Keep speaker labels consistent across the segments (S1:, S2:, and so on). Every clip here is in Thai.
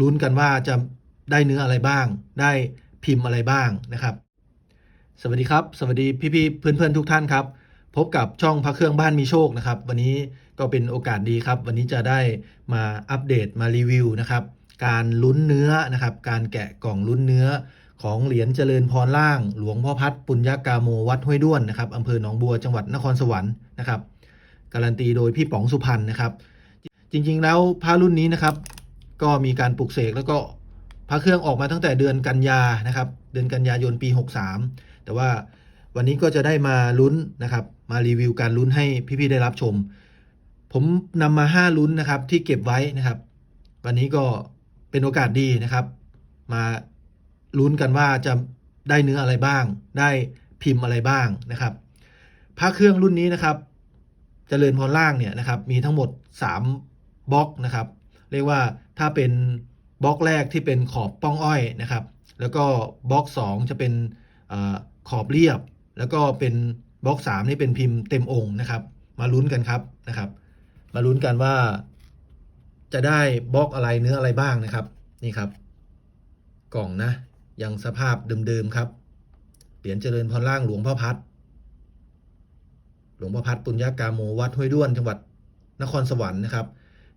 S1: ลุ้นกันว่าจะได้เนื้ออะไรบ้าง ได้พิมพ์อะไรบ้างนะครับ สวัสดีครับ สวัสดีพี่ๆเพื่อนๆทุกท่านครับ พบกับช่องพระเครื่องบ้านมีโชคนะครับ วันนี้ก็เป็นโอกาสดีครับ วันนี้จะได้มาอัปเดตมารีวิวนะครับ การลุ้นเนื้อนะครับ การแกะกล่องลุ้นเนื้อของเหรียญเจริญพรล่าง หลวงพ่อพัดปุญญากาโมวัดห้วยด้วนนะครับอำเภอหนองบัวจังหวัดนครสวรรค์นะครับ การันตีโดยพี่ป๋องสุพรรณนะครับ จริงๆแล้วพระรุ่นนี้นะครับ ก็มีการปลุกเสกแล้วก็พระเครื่องออกมาตั้งแต่เดือนกันยานะครับ เดือนกันยายนปี 63 แต่ว่าวันนี้ก็จะได้มาลุ้นนะครับ มารีวิวการลุ้นให้พี่ๆได้รับชม ผมนำมา 5 ลุ้นนะครับที่เก็บไว้นะครับ วันนี้ก็เป็นโอกาสดีนะครับ มาลุ้นกันว่าจะได้เนื้ออะไรบ้าง ได้พิมพ์อะไรบ้างนะครับพระเครื่องรุ่นนี้นะครับเจริญพรล่างเนี่ยนะครับ มีทั้งหมด 3บล็อกนะครับ เรียกว่าถ้าเป็นบล็อกแรกที่เป็นขอบป้องอ้อยนะครับ แล้วก็บล็อก 2 จะเป็นอขอบเรียบ แล้วก็เป็นบล็อก 3 นี่เป็นพิมพ์เต็มองค์นะครับ มาลุ้นกันครับนะครับ มาลุ้นกันว่า จะได้บล็อกอะไรเนื้ออะไรบ้างนะครับนี่ครับ กล่องนะ ยังสภาพเดิมๆครับเหรียญเจริญพรล่างหลวงพ่อพัดหลวงพ่อพัดปุญญากาโมวัดห้วยด้วนจังหวัดนครสวรรค์นะครับ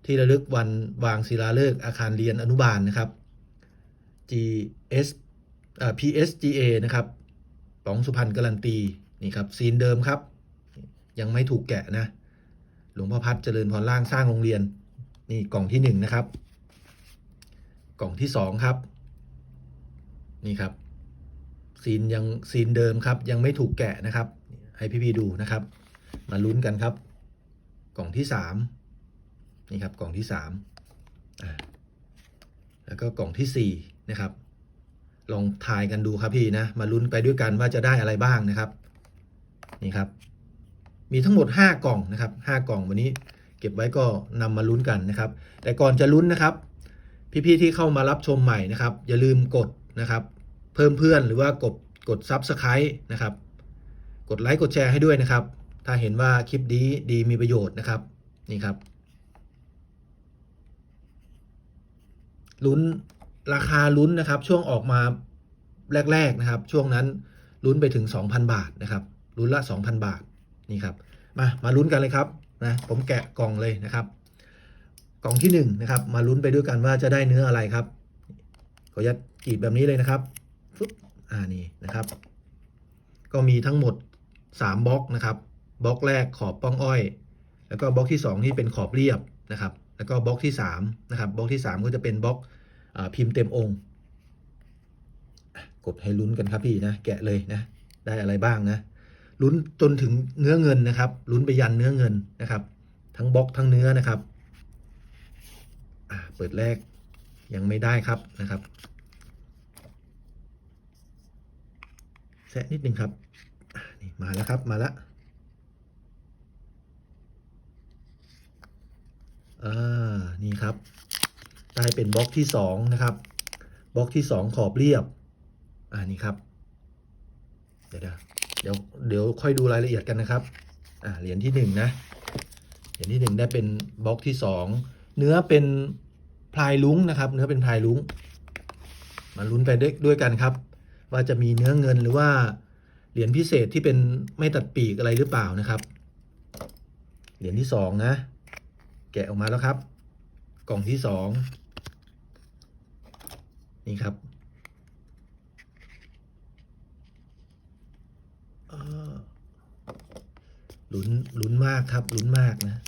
S1: ที่ระลึกวันวางศิลาฤกษ์อาคารเรียนอนุบาลนะครับ GS PSGA นะครับป๋องสุพรรณการันตี นี่ครับซีนเดิมครับ ยังไม่ถูกแกะนะ หลวงพ่อพัดเจริญพรล่างสร้างโรงเรียน นี่กล่องที่หนึ่งนะครับ กล่องที่สองครับ นี่ครับ ซีนยังซีนเดิมครับ ยังไม่ถูกแกะนะครับ ให้พี่ๆดูนะครับ มาลุ้นกันครับ กล่องที่สาม นี่ครับกล่องที่สามแล้วก็กล่องที่สี่นะครับ ลองทายกันดูครับพี่นะ มาลุ้นไปด้วยกันว่าจะได้อะไรบ้างนะครับ นี่ครับ มีทั้งหมด5กล่องนะครับ5กล่องวันนี้เก็บไว้ก็นำมาลุ้นกันนะครับ แต่ก่อนจะลุ้นนะครับ พี่ๆที่เข้ามารับชมใหม่นะครับ อย่าลืมกดนะครับ เพิ่มเพื่อนหรือว่ากดกด Subscribe นะครับ กดไลค์กดแชร์ให้ด้วยนะครับ ถ้าเห็นว่าคลิปดีดีมีประโยชน์นะครับ นี่ครับ ลุ้นราคาลุ้นนะครับ ช่วงออกมาแรก ๆนะครับ ช่วงนั้นลุ้นไปถึง 2,000 บาทนะครับลุ้นละ 2,000 บาทนี่ครับ มามาลุ้นกันเลยครับนะผมแกะกล่องเลยนะครับ กล่องที่1นะครับ มาลุ้นไปด้วยกันว่าจะได้เนื้ออะไรครับขออนุญาตกรีดแบบนี้เลยนะครับฟึบอ่านี่นะครับ ก็มีทั้งหมด3บล็อกนะครับบล็อกแรกขอบป้องอ้อย แล้วก็บล็อกที่2ที่เป็นขอบเรียบนะครับ แล้วก็บล็อกที่3นะครับบล็อกที่ 3 ก็จะเป็นบล็อกอพิมพ์เต็มองค์ กดให้ลุ้นกันครับพี่นะแกะเลยนะได้อะไรบ้างนะลุ้นจนถึงเนื้อเงินนะครับลุ้นไปยันเนื้อเงินนะครับ ทั้งบล็อกทั้งเนื้อนะครับเปิดแรกยังไม่ได้ครับนะครับแซะนิดนึงครับนี่มาแล้วครับมาแล้ว อ่านี่ครับได้เป็นบล็อกที่สองนะครับบล็อกที่สองขอบเรียบ อ่านี่ครับ เดี๋ยวเดี๋ยวเดี๋ยวค่อยดูรายละเอียดกันนะครับอ่าเหรียญที่หนึ่งนะเหรียญที่หนึ่งได้เป็นบล็อกที่สองเนื้อเป็นพลายลุ้งนะครับ เนื้อเป็นพลายลุ้งมาลุ้นไปด้วยด้วยกันครับ ว่าจะมีเนื้อเงินหรือว่าเหรียญพิเศษที่เป็นไม่ตัดปีกอะไรหรือเปล่านะครับ เหรียญที่สองนะ แกะออกมาแล้วครับ กล่องที่สองนี่ครับลุ้นลุ้นมากครับลุ้นมากนะ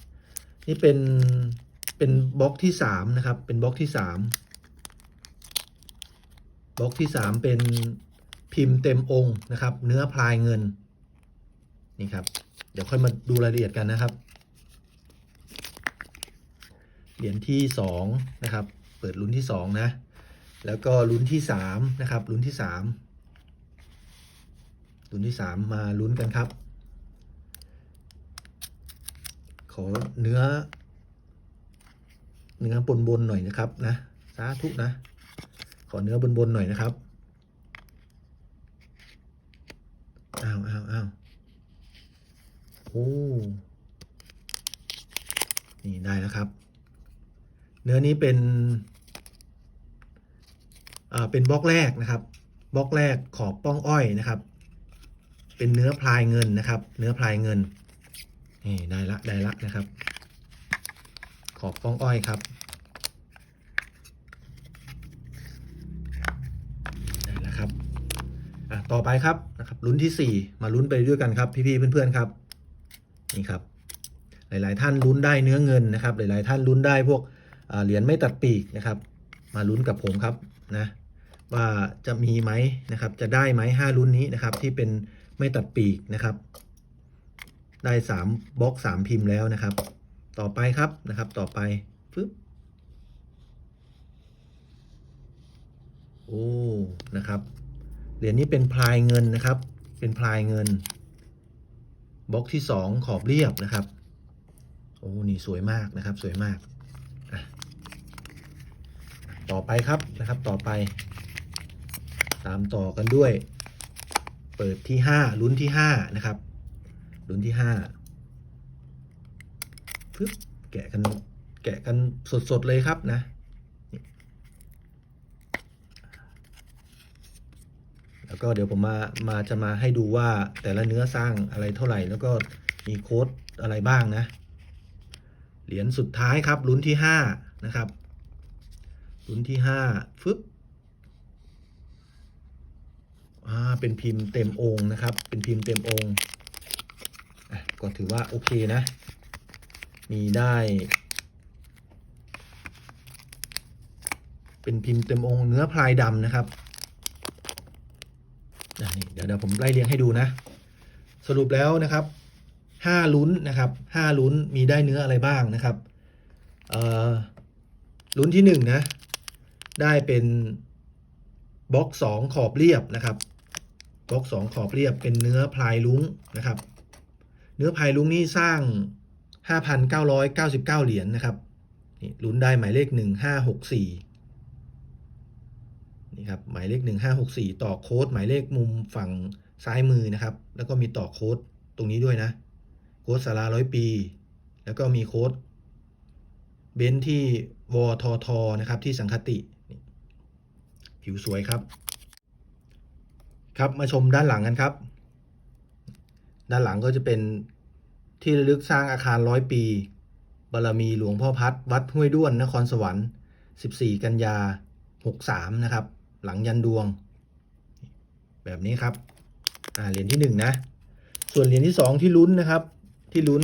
S1: นี่เป็นเป็นบล็อกที่สามนะครับ เป็นบล็อกที่สามบล็อกที่สามเป็นพิมพ์เต็มองค์นะครับ เนื้อพลายเงิน นี่ครับ เดี๋ยวค่อยมาดูรายละเอียดกันนะครับ เหรียญที่สองนะครับ เปิดลุ้นที่สองนะ แล้วก็ลุ้นที่สามนะครับ ลุ้นที่สามลุ้นที่สามมาลุ้นกันครับ ขอเนื้อ เนื้อบนบนหน่อยนะครับนะสาธุนะ ขอเนื้อบนบนหน่อยนะครับอ้าวอ้าวอ้าวโอ้ นี่ได้แล้วครับ เนื้อนี้เป็นเป็นบล็อกแรกนะครับบล็อกแรกขอบป้องอ้อยนะครับ เป็นเนื้อพลายเงินนะครับ เนื้อพลายเงินนี่ได้ละได้ละนะครับ ขอบป้องอ้อยครับได้แล้วครับอะต่อไปครับนะครับลุ้นที่ 4 มาลุ้นไปด้วยกันครับพี่ๆเพื่อนๆครับนี่ครับ หลายๆท่านลุ้นได้เนื้อเงินนะครับ หลายๆท่านลุ้นได้พวก เหรียญไม่ตัดปีกนะครับ มาลุ้นกับผมครับนะว่าจะมีไหมนะครับ จะได้ไหมห้ารุ่นนี้นะครับ ที่เป็นไม่ตัดปีกนะครับ ได้สามบล็อกสามพิมพ์แล้วนะครับ ต่อไปครับนะครับ ต่อไปปึ๊บโอ้นะครับเหรียญนี้เป็นพลายเงินนะครับ เป็นพลายเงินบล็อกที่สองขอบเรียบนะครับโอ้นี่สวยมากนะครับ สวยมาก ต่อไปครับนะครับต่อไป ตามต่อกันด้วย เปิดที่ห้าลุ้นที่ห้านะครับลุ้นที่ห้าปึ๊บแกะกันแกะกันสดๆเลยครับนะแล้วก็เดี๋ยวผมมามาจะมาให้ดูว่าแต่ละเนื้อสร้างอะไรเท่าไหร่ แล้วก็มีโค้ดอะไรบ้างนะ เหรียญสุดท้ายครับลุ้นที่ห้านะครับ ลุ้นที่ห้าฟึบอ่าเป็นพิมพ์เต็มองค์นะครับ เป็นพิมพ์เต็มองค์ก็ถือว่าโอเคนะ มีได้ เป็นพิมพ์เต็มองค์เนื้อพลายดำนะครับนี่เดี๋ยวเดี๋ยวผมไล่เรียงให้ดูนะ สรุปแล้วนะครับห้าลุ้นนะครับห้าลุ้นมีได้เนื้ออะไรบ้างนะครับ เอ่อลุ้นที่หนึ่งนะ ได้เป็นบล็อกสองขอบเรียบนะครับบล็อกสองขอบเรียบเป็นเนื้อพลายลุ้งนะครับ เนื้อพลายลุ้งนี่สร้าง 5,999 เหรียญนะครับนี่ลุ้นได้หมายเลข 1564นี่ครับหมายเลข 1564 ต่อโค้ดหมายเลขมุมฝั่งซ้ายมือนะครับ แล้วก็มีต่อโค้ดตรงนี้ด้วยนะ โค้ดสาราร้อยปี แล้วก็มีโค้ดเบนที่วททนะครับที่สังคติ ผิวสวยครับ ครับมาชมด้านหลังกันครับ ด้านหลังก็จะเป็นที่ระลึกสร้างอาคารร้อยปีบารมีหลวงพ่อพัดวัดห้วยด้วนนครสวรรค์ 14 กันยา 63 นะครับ หลังยันดวง แบบนี้ครับอ่าเหรียญที่ 1 นะ ส่วนเหรียญที่ 2 ที่ลุ้นนะครับ ที่ลุ้น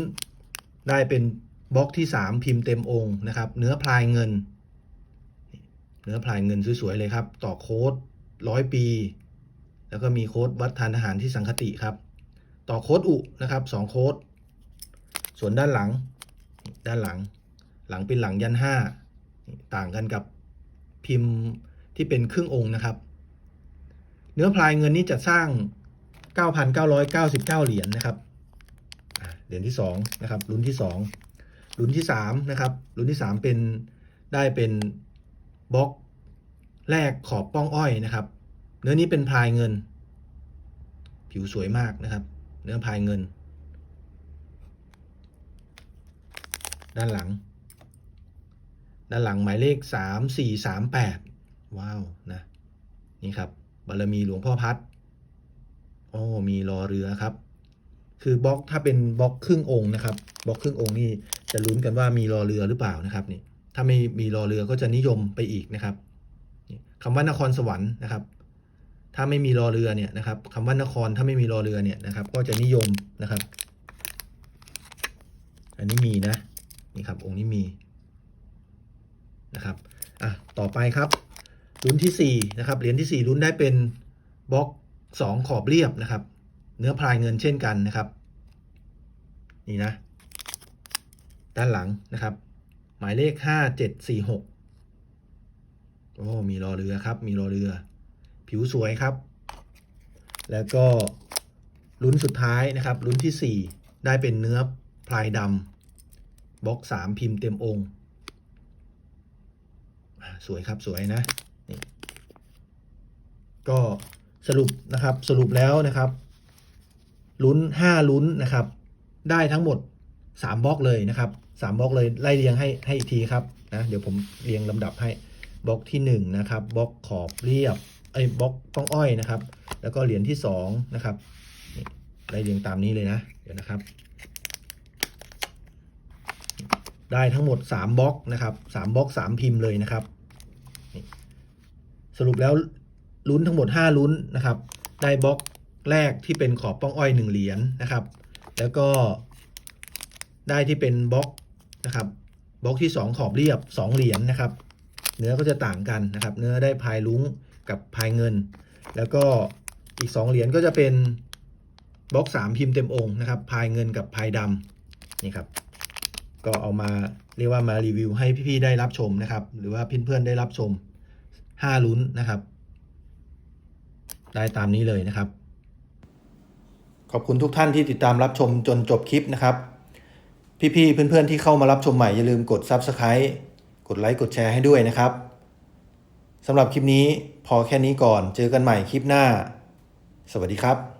S1: ได้เป็นบล็อกที่ 3 พิมพ์เต็มองค์นะครับ เนื้อพลายเงิน เนื้อพลายเงินสวยๆเลยครับ ต่อโค้ดร้อยปี แล้วก็มีโค้ดวัดทานทหารที่สังคติครับ ต่อโค้ดอุนะครับสองโค้ดส่วนด้านหลัง ด้านหลัง หลังเป็นหลังยันห้าต่างกันกับพิมพ์ที่เป็นครึ่งองค์นะครับ เนื้อพลายเงินนี้จะสร้าง 9,999 เหรียญนะครับเหรียญที่สองนะครับรุ่นที่สองรุ่นที่สามนะครับรุ่นที่สามเป็นได้เป็น บล็อกแรกขอบป้องอ้อยนะครับ เนื้อนี้เป็นพายเงิน ผิวสวยมากนะครับ เนื้อพายเงิน ด้านหลัง ด้านหลังหมายเลขสามสี่สามแปดว้าวนะนี่ครับบารมีหลวงพ่อพัดโอ้มีรอเรือครับ คือบล็อกถ้าเป็นบล็อกครึ่งองค์นะครับบล็อกครึ่งองค์นี่จะลุ้นกันว่ามีรอเรือหรือเปล่านะครับนี่ ถ้าไม่มีรอเรือก็จะนิยมไปอีกนะครับคำว่านครสวรรค์นะครับ ถ้าไม่มีรอเรือเนี่ยนะครับคำว่านครถ้าไม่มีรอเรือเนี่ยนะครับ ก็จะนิยมนะครับ อันนี้มีนะนี่ครับองค์นี้มีนะครับอะต่อไปครับลุ้นที่สี่นะครับเหรียญที่สี่ลุ้นได้เป็นบล็อกสองขอบเรียบนะครับ เนื้อพลายเงินเช่นกันนะครับ นี่นะ ด้านหลังนะครับ มายเลขห้าเจ็ดสี่หกโอ้มีรอเรือครับ มีรอเรือ ผิวสวยครับ แล้วก็ลุ้นสุดท้ายนะครับลุ้นที่4ได้เป็นเนื้อพลายดำบล็อก3พิมพ์เต็มองค์ สวยครับสวยนะนี่ก็สรุปนะครับสรุปแล้วนะครับลุ้น 5 ลุ้นนะครับ ได้ทั้งหมด 3บล็อกเลยนะครับ 3บล็อกเลยไล่เรียงให้ให้อีกทีครับนะเดี๋ยวผมเรียงลำดับให้บล็อกที่หนึ่งนะครับบล็อกขอบเรียบไอ้บล็อกป้องอ้อยนะครับ แล้วก็เหรียญที่สองนะครับนี่ได้เรียงตามนี้เลยนะเดี๋ยวนะครับ ได้ทั้งหมด3บล็อกนะครับ3บล็อก3 พิมพ์เลยนะครับนี่สรุปแล้วลุ้นทั้งหมด 5 ลุ้นนะครับ ได้บล็อกแรกที่เป็นขอบป้องอ้อย 1 เหรียญนะครับ แล้วก็ได้ที่เป็นบล็อก นะครับบล็อกที่ 2 ขอบเรียบ 2 เหรียญนะครับ เนื้อก็จะต่างกันนะครับ เนื้อได้พายลุ้งกับพายเงิน แล้วก็อีก 2 เหรียญก็จะเป็นบล็อก3พิมพ์เต็มองค์นะครับพายเงินกับพายดำนี่ครับก็เอามาเรียกว่ามารีวิวให้พี่ๆได้รับชมนะครับ หรือว่าเพื่อนๆได้รับชม 5 ลุ้นนะครับ ได้ตามนี้เลยนะครับ ขอบคุณทุกท่านที่ติดตามรับชมจนจบคลิปนะครับ พี่ๆเพื่อนๆที่เข้ามารับชมใหม่อย่าลืมกด Subscribe กดไลค์กดแชร์ให้ด้วยนะครับสำหรับคลิปนี้พอแค่นี้ก่อนเจอกันใหม่คลิปหน้า สวัสดีครับ